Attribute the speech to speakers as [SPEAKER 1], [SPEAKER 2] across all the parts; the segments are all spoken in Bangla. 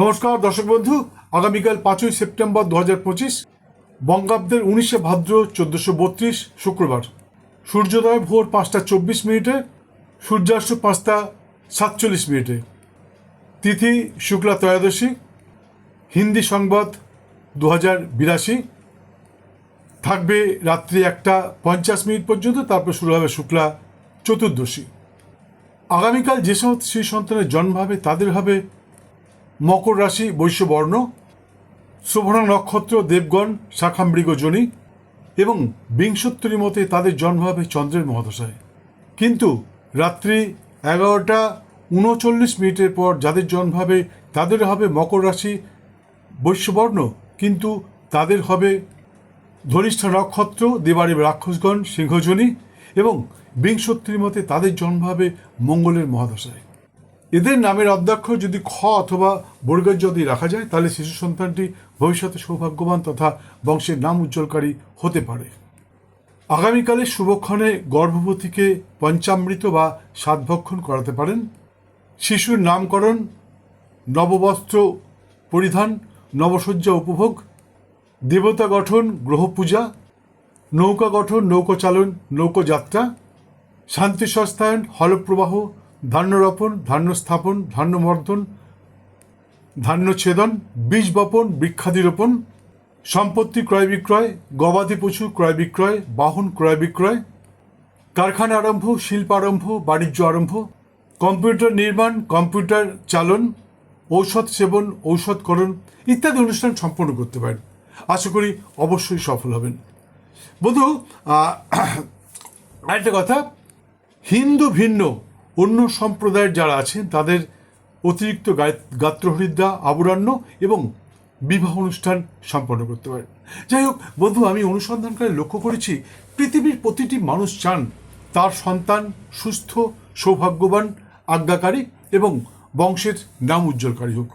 [SPEAKER 1] নমস্কার, দর্শক বন্ধু। আগামীকাল পাঁচই সেপ্টেম্বর দু হাজার পঁচিশ, বঙ্গাব্দের উনিশে ভাদ্র চোদ্দোশো বত্রিশ, শুক্রবার। সূর্যোদয় ভোর পাঁচটা চব্বিশ মিনিটে, সূর্যাস্ত পাঁচটা সাতচল্লিশ মিনিটে। তিথি শুক্লা ত্রয়োদশী, হিন্দি সংবাদ দু হাজার বিরাশি। থাকবে রাত্রি একটা পঞ্চাশ মিনিট পর্যন্ত, তারপর শুরু হবে শুক্লা চতুর্দশী। আগামীকাল যে সমস্ত শিশু সন্তানের জন্ম হবে, তাদের হবে মকর রাশি বৈশ্যবর্ণ, শুভ্রা নক্ষত্র, দেবগণ শাখামৃগ জনি এবং বিংশোত্তরী মতে তাদের জন্ম হবে চন্দ্রের মহাদশায়। কিন্তু রাত্রি এগারোটা উনচল্লিশ মিনিটের পর যাদের জন্ম হবে, তাদের হবে মকর রাশি বৈশ্যবর্ণ, কিন্তু তাদের হবে ধনিষ্ঠ নক্ষত্র দেবারে রাক্ষসগণ, সিংহজনী এবং বিংশোত্তরী মতে তাদের জন্ম হবে মঙ্গলের মহাদশায়। এদের নামের অধ্যক্ষ যদি খ অথবা বর্গের যদি রাখা যায়, তাহলে শিশু সন্তানটি ভবিষ্যতে সৌভাগ্যবান তথা বংশের নাম উজ্জ্বলকারী হতে পারে। আগামীকালে শুভক্ষণে গর্ভবতীকে পঞ্চামৃত বা সাতভক্ষণ করাতে পারেন। শিশুর নামকরণ, নববস্ত্র পরিধান, নবসজ্জা উপভোগ, দেবতা গঠন গ্রহ পূজা নৌকা গঠন, নৌকো চালন, নৌকো যাত্রা, শান্তি সস্তায়ন, হলপ্রবাহ ধান্য রোপণ ধান্য স্থাপন ধান্য মর্দন ধান্য ছেদন বীজ বপন বৃক্ষাদি রোপণ সম্পত্তি ক্রয় বিক্রয়, গবাদি পশু ক্রয় বিক্রয়, বাহন ক্রয় বিক্রয়, কারখানা আরম্ভ, শিল্প আরম্ভ, বাণিজ্য আরম্ভ, কম্পিউটার নির্মাণ, কম্পিউটার চালন, ঔষধ সেবন, ঔষধকরণ ইত্যাদি অনুষ্ঠান সম্পন্ন করতে পারেন। আশা করি অবশ্যই সফল হবেন। বন্ধু আরেকটা কথা। হিন্দু ভিন্ন অন্য সম্প্রদায়ের যারা আছেন, তাদের অতিরিক্ত গাত্রহরিদ্রা আবরণ্য এবং বিবাহ অনুষ্ঠান সম্পন্ন করতে পারেন। যাই হোক, বন্ধু, আমি অনুসন্ধান করে লক্ষ্য করেছি, পৃথিবীর প্রতিটি মানুষ চান তার সন্তান সুস্থ, সৌভাগ্যবান, আজ্ঞাকারী এবং বংশের নাম উজ্জ্বলকারী হোক।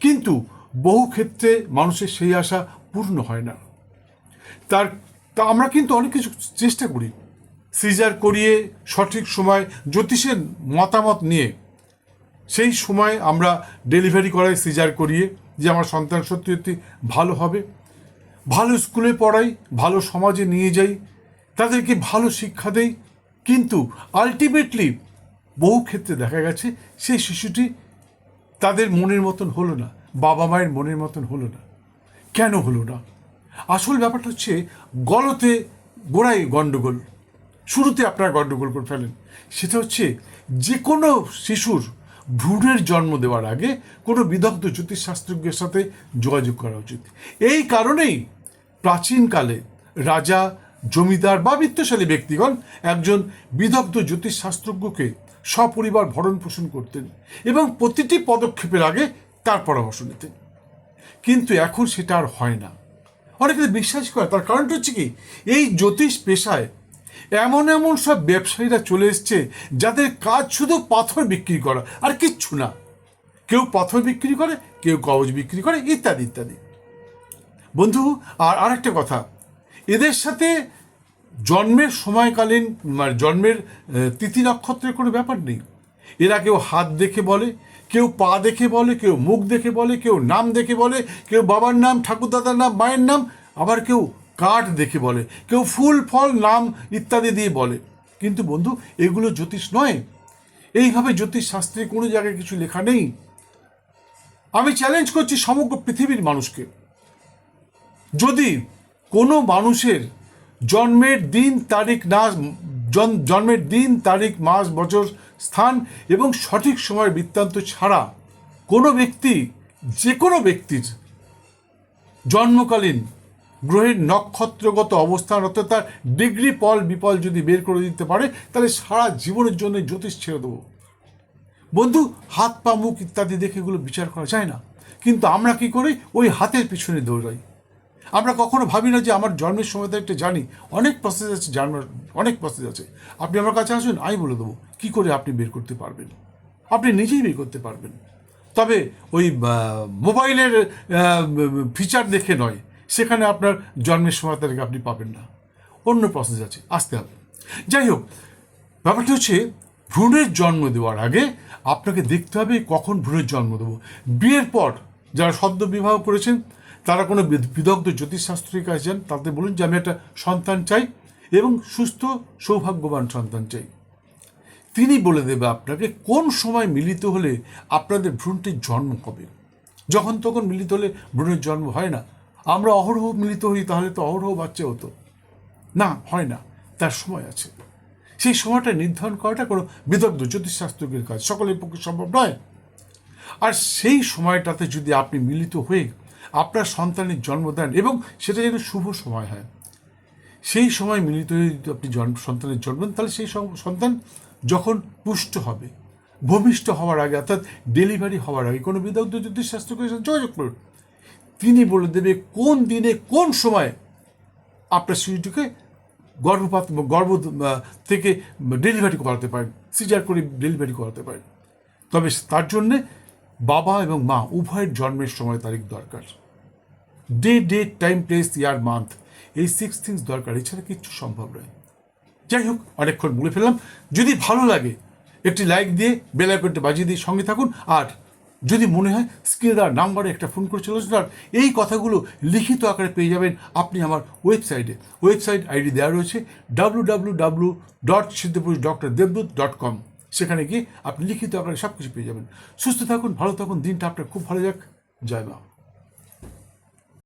[SPEAKER 1] কিন্তু বহু ক্ষেত্রে মানুষের সেই আশা পূর্ণ হয় না। তার, তা আমরা কিন্তু অনেক কিছু চেষ্টা করি। সিজার করিয়ে সঠিক সময় জ্যোতিষের মতামত নিয়ে, সেই সময় আমরা ডেলিভারি করাই সিজার করিয়ে, যে আমার সন্তান সত্যি সত্যি ভালো হবে। ভালো স্কুলে পড়াই, ভালো সমাজে নিয়ে যাই, তাদেরকে ভালো শিক্ষা দেই। কিন্তু আলটিমেটলি বহু ক্ষেত্রে দেখা গেছে, সেই শিশুটি তাদের মনের মতন হলো না, বাবা মায়ের মনের মতন হলো না। কেন হলো না? আসল ব্যাপারটা হচ্ছে গলতে গোড়ায় গণ্ডগোল শুরুতে আপনারা গণ্ডগোল করে ফেলেন। সেটা হচ্ছে যে কোনো শিশুর ভ্রূণের জন্ম দেওয়ার আগে কোনো বিদগ্ধ জ্যোতিষশাস্ত্রজ্ঞের সাথে যোগাযোগ করা উচিত। এই কারণেই প্রাচীনকালে রাজা, জমিদার বা বিত্তশালী ব্যক্তিগণ একজন বিদগ্ধ জ্যোতিষশাস্ত্রজ্ঞকে সপরিবার ভরণ পোষণ করতেন এবং প্রতিটি পদক্ষেপের আগে তার পরামর্শ নিতেন। কিন্তু এখন সেটা আর হয় না। অনেকে বিশ্বাস করে তার কারণটা হচ্ছে কি? এই জ্যোতিষ পেশায় এমন এমন সব ব্যবসায়ীরা চলে এসছে যাদের কাজ শুধু পাথর বিক্রি করা, আর কিচ্ছু না। কেউ পাথর বিক্রি করে, কেউ কবজ বিক্রি করে, ইত্যাদি ইত্যাদি। বন্ধু, আর আরেকটা কথা, এদের সাথে জন্মের সময়কালীন মানে জন্মের তিথি নক্ষত্রের কোনো ব্যাপার নেই। এরা কেউ হাত দেখে বলে, কেউ পা দেখে বলে, কেউ মুখ দেখে বলে, কেউ নাম দেখে বলে, কেউ বাবার নাম, ঠাকুরদাদার নাম, মায়ের নাম, আবার কেউ কাঠ দেখে বলে, কেউ ফুল, ফল, নাম ইত্যাদি দিয়ে বলে। কিন্তু বন্ধু, এগুলো জ্যোতিষ নয়। এইভাবে জ্যোতিষ শাস্ত্রে কোনো জায়গায় কিছু লেখা নেই। আমি চ্যালেঞ্জ করছি সমগ্র পৃথিবীর মানুষকে। যদি কোনো মানুষের জন্মের দিন, তারিখ না জন্মের দিন, তারিখ, মাস, বছর, স্থান এবং সঠিক সময় বৃত্তান্ত ছাড়া কোনো ব্যক্তি, যে কোনো ব্যক্তির জন্মকালীন গ্রহের নক্ষত্রগত অবস্থান, অর্থাৎ তার ডিগ্রি পল বিপল যদি বের করে দিতে পারে, তাহলে সারা জীবনের জন্য জ্যোতিষ ছেড়ে দেবো। বন্ধু, হাত, পা, মুখ ইত্যাদি দেখে এগুলো বিচার করা যায় না। কিন্তু আমরা কি করি? ওই হাতের পিছনে দৌড়াই। আমরা কখনো ভাবি না যে আমার জন্মের সময় তো একটা জানি অনেক প্রসেস আছে জানার অনেক প্রসেস আছে। আপনি আমার কাছে আসুন, আমি বলে দেবো কী করে আপনি বের করতে পারবেন। আপনি নিজেই বের করতে পারবেন। তবে ওই মোবাইলের ফিচার দেখে নয়। সেখানে আপনার জন্মের সময় তারিখ আপনি পাবেন না। অন্য প্রসেস আছে, আসতে হবে। যাই হোক, ব্যাপারটা হচ্ছে, ভ্রূণের জন্ম দেওয়ার আগে আপনাকে দেখতে হবে কখন ভ্রূণের জন্ম দেবো। বিয়ের পর যারা সদ্য বিবাহ করেছেন, তারা কোনো বিদগ্ধ জ্যোতিষশাস্ত্রীর কাছে যান তাতে বলুন যে, আমি একটা সন্তান চাই এবং সুস্থ, সৌভাগ্যবান সন্তান চাই। তিনি বলে দেবে আপনাকে কোন সময় মিলিত হলে আপনাদের ভ্রূণটির জন্ম হবে। যখন তখন মিলিত হলে ভ্রূণের জন্ম হয় না। আমরা অহরহ মিলিত হই, তাহলে তো অহরহ বাচ্চা হতো। না, হয় না, তার সময় আছে। সেই সময়টা নির্ধারণ করাটা কোনো বিদগ্ধ জ্যোতিষশাস্ত্রজ্ঞের কাজ, সকলের পক্ষে সম্ভব নয়। আর সেই সময়টাতে যদি আপনি মিলিত হয়ে আপনার সন্তানের জন্ম দেন এবং সেটা যেন শুভ সময় হয়, সেই সময় মিলিত হয়ে যদি আপনি জন্ম সন্তানের জন্ম দেন, তাহলে সেই সন্তান যখন পুষ্ট হবে, ভূমিষ্ঠ হওয়ার আগে, অর্থাৎ ডেলিভারি হওয়ার আগে, কোনো বিদগ্ধ জ্যোতিষশাস্ত্রকে যোগাযোগ করুন। তিনি বলে দেবে কোন দিনে, কোন সময় আপনার শিশুটিকে গর্ভপাত, গর্ভ থেকে ডেলিভারি করাতে পারেন সিজার করে ডেলিভারি করাতে পারেন। তবে তার জন্যে বাবা এবং মা উভয়ের জন্মের সময় তারিখ দরকার। Day date time place year month এই সিক্স থিংস দরকার, এছাড়া কিচ্ছু সম্ভব নয়। যাই হোক, অনেকক্ষণ বলে ফেললাম। যদি ভালো লাগে, একটি লাইক দিয়ে বেল আইকনটা বাজিয়ে দিয়ে সঙ্গে থাকুন। আর যদি মনে হয় স্ক্রিনে দেওয়ার নাম্বারে একটা ফোন করে চলে আসুন এই কথাগুলো লিখিত আকারে পেয়ে যাবেন আপনি আমার ওয়েবসাইটে ওয়েবসাইট আইডি দেওয়া রয়েছে W W W dot Siddhapurush doctor Debdut dot com সেখানে গিয়ে আপনি লিখিত আকারে সব কিছু পেয়ে যাবেন। সুস্থ থাকুন, ভালো থাকুন, দিনটা আপনার খুব ভালো যাক। জয় মা।